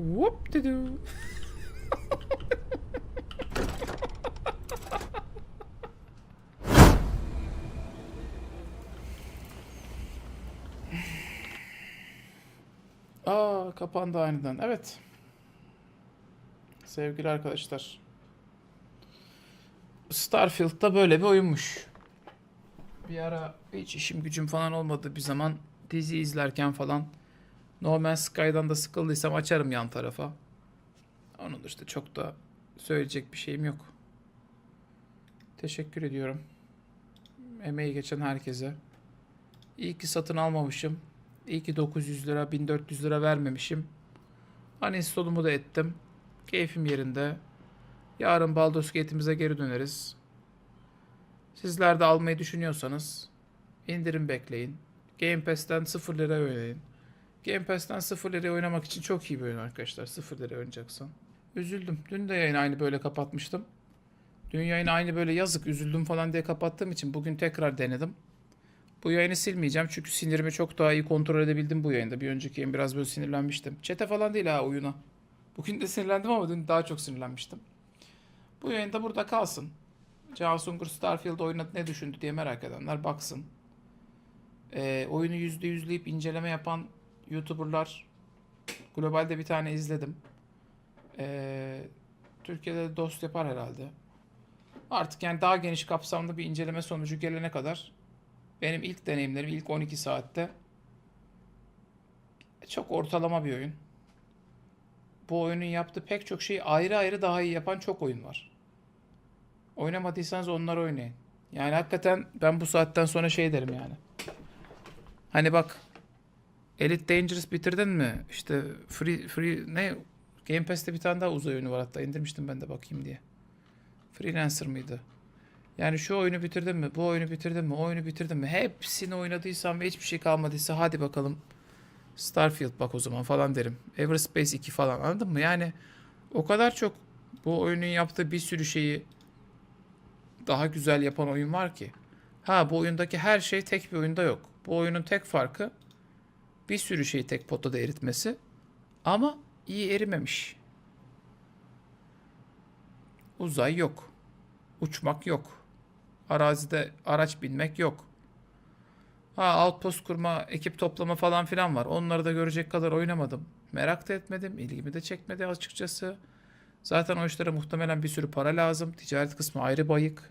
Whoop de doo. Aa kapandı aniden. Evet. Sevgili arkadaşlar. Starfield'da böyle bir oyunmuş. Bir ara hiç işim gücüm falan olmadı bir zaman dizi izlerken falan No Man's Sky'dan da sıkıldıysam açarım yan tarafa. Onun dışında çok da söyleyecek bir şeyim yok. Teşekkür ediyorum. Emeği geçen herkese. İyi ki satın almamışım. İyi ki 900 lira 1400 lira vermemişim. Uninstall'umu da ettim. Keyfim yerinde. Yarın Baldur's Gate'imize geri döneriz. Sizler de almayı düşünüyorsanız indirim bekleyin. Game Pass'ten 0 lira oynayın. Game Pass'ten 0 liraya oynamak için çok iyi bir oyun arkadaşlar. 0 liraya oynayacaksan. Üzüldüm. Dün de yayını aynı böyle kapatmıştım. Dün yayını aynı böyle yazık üzüldüm falan diye kapattığım için bugün tekrar denedim. Bu yayını silmeyeceğim çünkü sinirimi çok daha iyi kontrol edebildim bu yayında. Bir önceki yayın biraz böyle sinirlenmiştim. Çete falan değil ha oyuna. Bugün de sinirlendim ama dün daha çok sinirlenmiştim. Bu yayında burada kalsın. Can Sungur Starfield oynadı ne düşündü diye merak edenler baksın. Ee, oyunu yüzde yüzleyip inceleme yapan YouTuber'lar globalde bir tane izledim. Ee, Türkiye'de de dost yapar herhalde. Artık yani daha geniş kapsamlı bir inceleme sonucu gelene kadar benim ilk deneyimlerim ilk 12 saatte çok ortalama bir oyun. Bu oyunun yaptığı pek çok şeyi ayrı ayrı daha iyi yapan çok oyun var. Oynamadıysanız onları oynayın. Yani hakikaten ben bu saatten sonra şey derim yani. Hani bak Elite Dangerous bitirdin mi? İşte Free Free ne? Game Pass'te bir tane daha uzay oyunu var hatta indirmiştim ben de bakayım diye. Freelancer mıydı? Yani şu oyunu bitirdin mi? Bu oyunu bitirdin mi? O oyunu bitirdin mi? Hepsini oynadıysan ve hiçbir şey kalmadıysa hadi bakalım Starfield bak o zaman falan derim. Everspace 2 falan anladın mı? Yani o kadar çok bu oyunun yaptığı bir sürü şeyi daha güzel yapan oyun var ki. Ha bu oyundaki her şey tek bir oyunda yok. Bu oyunun tek farkı bir sürü şeyi tek potada eritmesi ama iyi erimemiş. Uzay yok. Uçmak yok. Arazide araç binmek yok. Ha outpost kurma, ekip toplama falan filan var. Onları da görecek kadar oynamadım. Merak da etmedim. ilgimi de çekmedi açıkçası. Zaten o işlere muhtemelen bir sürü para lazım. Ticaret kısmı ayrı bayık.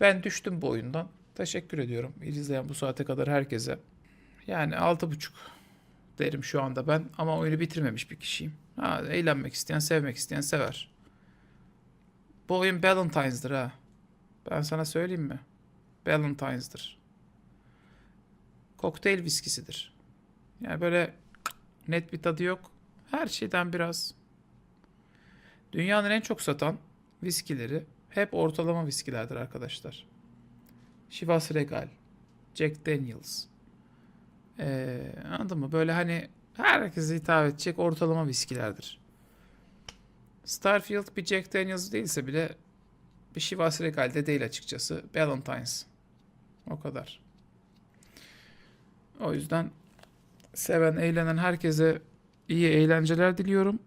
Ben düştüm bu oyundan. Teşekkür ediyorum. İzleyen bu saate kadar herkese. Yani altı buçuk derim şu anda ben. Ama oyunu bitirmemiş bir kişiyim. Ha, eğlenmek isteyen, sevmek isteyen sever. Bu oyun Valentine's'dır ha. Ben sana söyleyeyim mi? Valentine's'dır. Kokteyl viskisidir. Yani böyle net bir tadı yok. Her şeyden biraz. Dünyanın en çok satan viskileri hep ortalama viskilerdir arkadaşlar. Chivas Regal, Jack Daniels. Ee, anladın mı? Böyle hani herkese hitap edecek ortalama viskilerdir. Starfield bir Jack Daniels değilse bile bir Chivas Regal de değil açıkçası. Valentine's. O kadar. O yüzden seven, eğlenen herkese iyi eğlenceler diliyorum.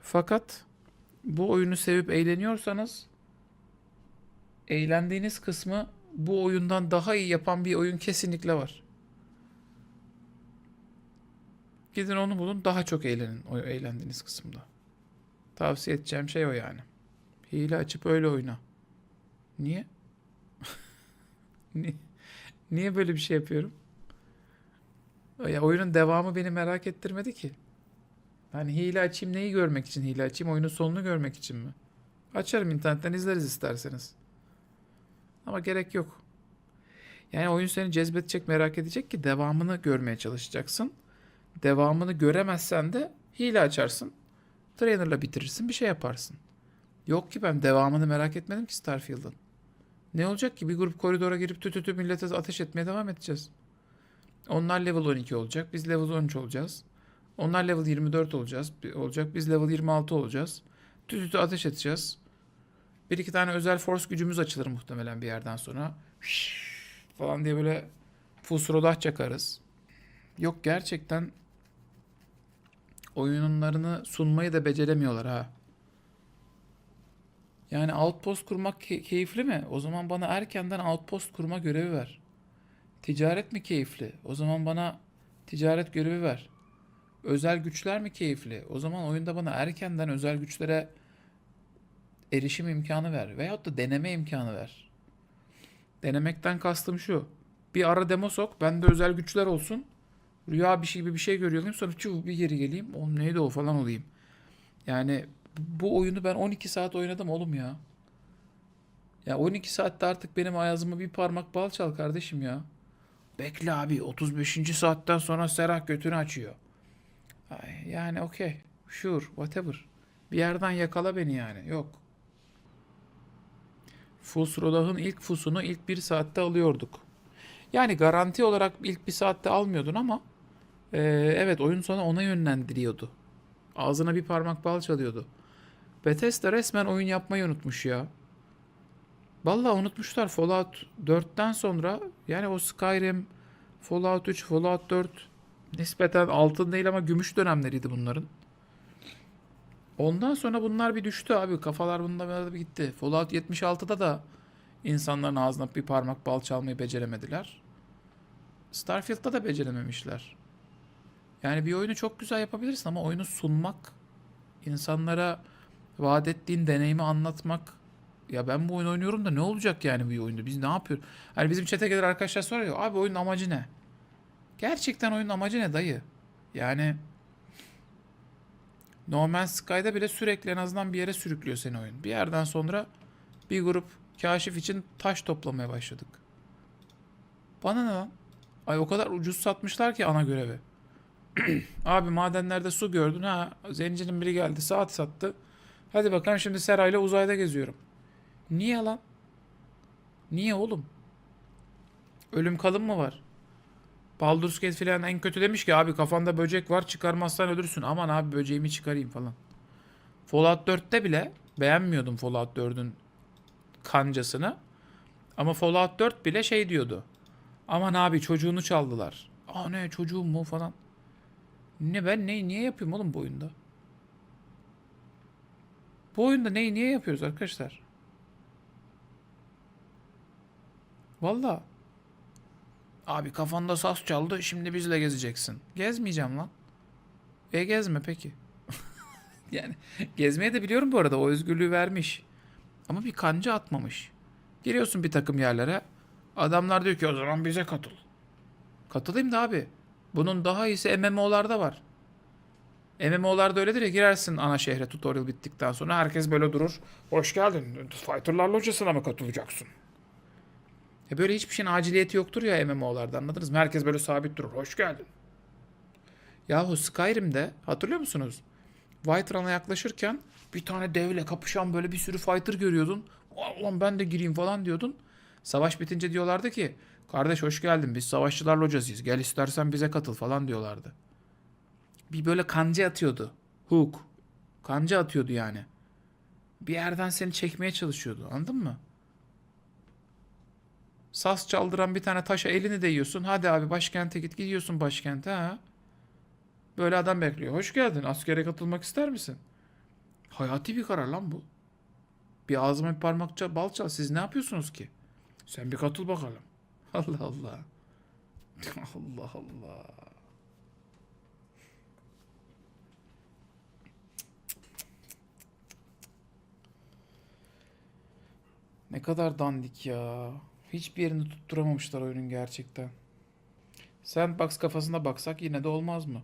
Fakat bu oyunu sevip eğleniyorsanız eğlendiğiniz kısmı bu oyundan daha iyi yapan bir oyun kesinlikle var. Gidin onu bulun daha çok eğlenin o eğlendiğiniz kısımda. Tavsiye edeceğim şey o yani. Hile açıp öyle oyna. Niye? Niye? Niye böyle bir şey yapıyorum? Ya oyunun devamı beni merak ettirmedi ki. Hani hile açayım neyi görmek için hile açayım? Oyunun sonunu görmek için mi? Açarım internetten izleriz isterseniz. Ama gerek yok. Yani oyun seni cezbedecek, merak edecek ki devamını görmeye çalışacaksın. Devamını göremezsen de hile açarsın. Trainer'la bitirirsin, bir şey yaparsın. Yok ki ben devamını merak etmedim ki Starfield'ın. Ne olacak ki bir grup koridora girip tü tü millete ateş etmeye devam edeceğiz. Onlar level 12 olacak. Biz level 13 olacağız. Onlar level 24 olacağız. Olacak. Biz level 26 olacağız. Tü tü tü ateş edeceğiz. Bir iki tane özel force gücümüz açılır muhtemelen bir yerden sonra. falan diye böyle fusrodah çakarız. Yok gerçekten oyunlarını sunmayı da beceremiyorlar ha. Yani outpost kurmak key- keyifli mi? O zaman bana erkenden outpost kurma görevi ver. Ticaret mi keyifli? O zaman bana ticaret görevi ver. Özel güçler mi keyifli? O zaman oyunda bana erkenden özel güçlere erişim imkanı ver. Veyahut da deneme imkanı ver. Denemekten kastım şu. Bir ara demo sok. Bende özel güçler olsun. Rüya bir şey gibi bir şey görüyorum. Sonra çuv bir geri geleyim. Oğlum neydi o falan olayım. Yani bu oyunu ben 12 saat oynadım oğlum ya. Ya 12 saatte artık benim ayazıma bir parmak bal çal kardeşim ya. Bekle abi 35. saatten sonra Serah götünü açıyor. Ay, yani okey. Sure whatever. Bir yerden yakala beni yani. Yok. Fusrodah'ın ilk fusunu ilk bir saatte alıyorduk. Yani garanti olarak ilk bir saatte almıyordun ama eee, evet oyun sana ona yönlendiriyordu. Ağzına bir parmak bal çalıyordu. Bethesda resmen oyun yapmayı unutmuş ya. Vallahi unutmuşlar Fallout 4'ten sonra yani o Skyrim, Fallout 3, Fallout 4 nispeten altın değil ama gümüş dönemleriydi bunların. Ondan sonra bunlar bir düştü abi. Kafalar bunda bir gitti. Fallout 76'da da insanların ağzına bir parmak bal çalmayı beceremediler. Starfield'da da becerememişler. Yani bir oyunu çok güzel yapabilirsin ama oyunu sunmak, insanlara vaat ettiğin deneyimi anlatmak. Ya ben bu oyunu oynuyorum da ne olacak yani bu oyunda? Biz ne yapıyoruz? Hani bizim chat'e gelir arkadaşlar soruyor. Abi oyunun amacı ne? Gerçekten oyunun amacı ne dayı? Yani No Man's Sky'da bile sürekli en azından bir yere sürüklüyor seni oyun. Bir yerden sonra bir grup kaşif için taş toplamaya başladık. Bana ne lan? Ay o kadar ucuz satmışlar ki ana görevi. Abi madenlerde su gördün ha. Zencinin biri geldi saat sattı. Hadi bakalım şimdi Serayla uzayda geziyorum. Niye lan? Niye oğlum? Ölüm kalım mı var? Baldur's Gate filan en kötü demiş ki abi kafanda böcek var çıkarmazsan ölürsün. Aman abi böceğimi çıkarayım falan. Fallout 4'te bile beğenmiyordum Fallout 4'ün kancasını. Ama Fallout 4 bile şey diyordu. Aman abi çocuğunu çaldılar. Aa ne çocuğum mu falan. Ne ben ne niye yapıyorum oğlum bu oyunda? Bu oyunda neyi niye yapıyoruz arkadaşlar? Valla. Abi kafanda saz çaldı şimdi bizle gezeceksin. Gezmeyeceğim lan. E gezme peki. yani gezmeyi de biliyorum bu arada o özgürlüğü vermiş. Ama bir kanca atmamış. Giriyorsun bir takım yerlere. Adamlar diyor ki o zaman bize katıl. Katılayım da abi. Bunun daha iyisi MMO'larda var. MMO'larda öyledir ya girersin ana şehre tutorial bittikten sonra herkes böyle durur. Hoş geldin. Fighter'lar locasına mı katılacaksın? Ya böyle hiçbir şeyin aciliyeti yoktur ya MMO'larda anladınız mı? Herkes böyle sabit durur. Hoş geldin. Yahu Skyrim'de hatırlıyor musunuz? Whiterun'a yaklaşırken bir tane devle kapışan böyle bir sürü fighter görüyordun. Ulan ben de gireyim falan diyordun. Savaş bitince diyorlardı ki kardeş hoş geldin biz savaşçılar locasıyız. Gel istersen bize katıl falan diyorlardı. Bir böyle kanca atıyordu. Hook. Kanca atıyordu yani. Bir yerden seni çekmeye çalışıyordu. Anladın mı? Saz çaldıran bir tane taşa elini değiyorsun. Hadi abi başkente git. Gidiyorsun başkente ha. Böyle adam bekliyor. Hoş geldin. Askere katılmak ister misin? Hayati bir karar lan bu. Bir ağzıma bir parmakça bal çal. Siz ne yapıyorsunuz ki? Sen bir katıl bakalım. Allah Allah. Allah Allah. Ne kadar dandik ya. Hiçbir yerini tutturamamışlar oyunun gerçekten. Sandbox kafasına baksak yine de olmaz mı?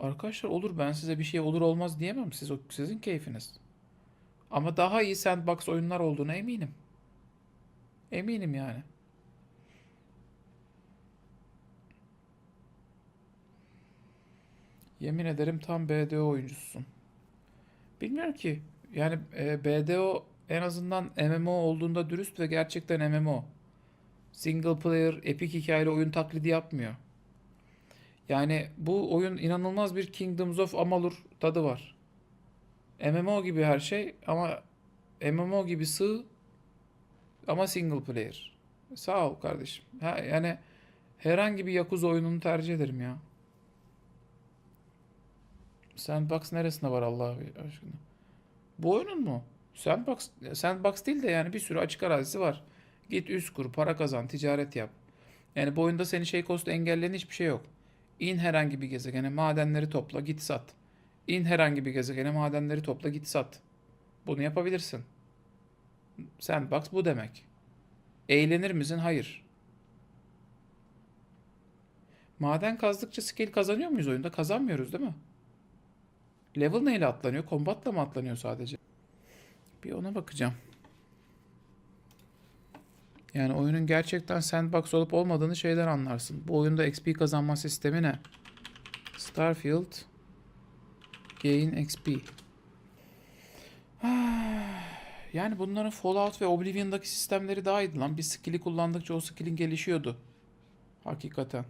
Arkadaşlar olur ben size bir şey olur olmaz diyemem. Siz sizin keyfiniz. Ama daha iyi sandbox oyunlar olduğuna eminim. Eminim yani. Yemin ederim tam BDO oyuncususun. Bilmiyorum ki. Yani e, BDO en azından MMO olduğunda dürüst ve gerçekten MMO. Single player, epic hikayeli oyun taklidi yapmıyor. Yani bu oyun inanılmaz bir Kingdoms of Amalur tadı var. MMO gibi her şey ama MMO gibi sığ ama single player. Sağ ol kardeşim. Ha, yani herhangi bir Yakuza oyununu tercih ederim ya. Sandbox neresinde var Allah aşkına? Bu oyunun mu? Sandbox, sandbox değil de yani bir sürü açık arazisi var. Git üst kur, para kazan, ticaret yap. Yani bu oyunda seni şey kostu engelleyen hiçbir şey yok. İn herhangi bir gezegene, madenleri topla, git sat. İn herhangi bir gezegene, madenleri topla, git sat. Bunu yapabilirsin. Sandbox bu demek. Eğlenir misin? Hayır. Maden kazdıkça skill kazanıyor muyuz oyunda? Kazanmıyoruz değil mi? Level neyle atlanıyor? Combat'la mı atlanıyor sadece? Bir ona bakacağım. Yani oyunun gerçekten sandbox olup olmadığını şeyden anlarsın. Bu oyunda XP kazanma sistemi ne? Starfield Gain XP. Yani bunların Fallout ve Oblivion'daki sistemleri daha iyiydi lan. Bir skill'i kullandıkça o skill'in gelişiyordu. Hakikaten.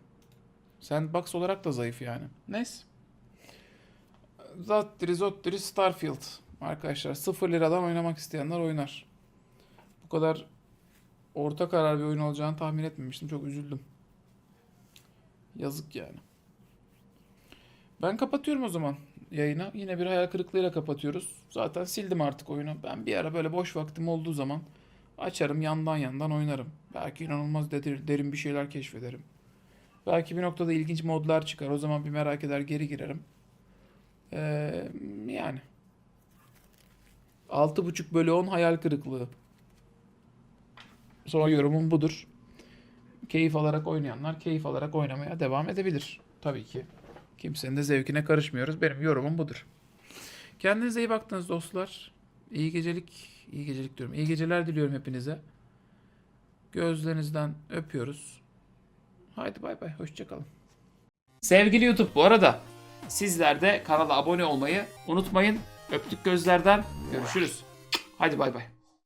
Sandbox olarak da zayıf yani. Neyse. Zattiri Zottiri Starfield. Arkadaşlar 0 liradan oynamak isteyenler oynar. Bu kadar orta karar bir oyun olacağını tahmin etmemiştim. Çok üzüldüm. Yazık yani. Ben kapatıyorum o zaman yayını. Yine bir hayal kırıklığıyla kapatıyoruz. Zaten sildim artık oyunu. Ben bir ara böyle boş vaktim olduğu zaman açarım yandan yandan oynarım. Belki inanılmaz derin bir şeyler keşfederim. Belki bir noktada ilginç modlar çıkar. O zaman bir merak eder geri girerim. Ee, yani. 6.5 bölü 10 hayal kırıklığı. Son yorumum budur. Keyif alarak oynayanlar keyif alarak oynamaya devam edebilir. Tabii ki. Kimsenin de zevkine karışmıyoruz. Benim yorumum budur. Kendinize iyi baktınız dostlar. İyi gecelik, iyi gecelik diyorum. İyi geceler diliyorum hepinize. Gözlerinizden öpüyoruz. Haydi bay bay, hoşçakalın. Sevgili YouTube bu arada sizler de kanala abone olmayı unutmayın. Öptük gözlerden. Görüşürüz. Haydi bay bay.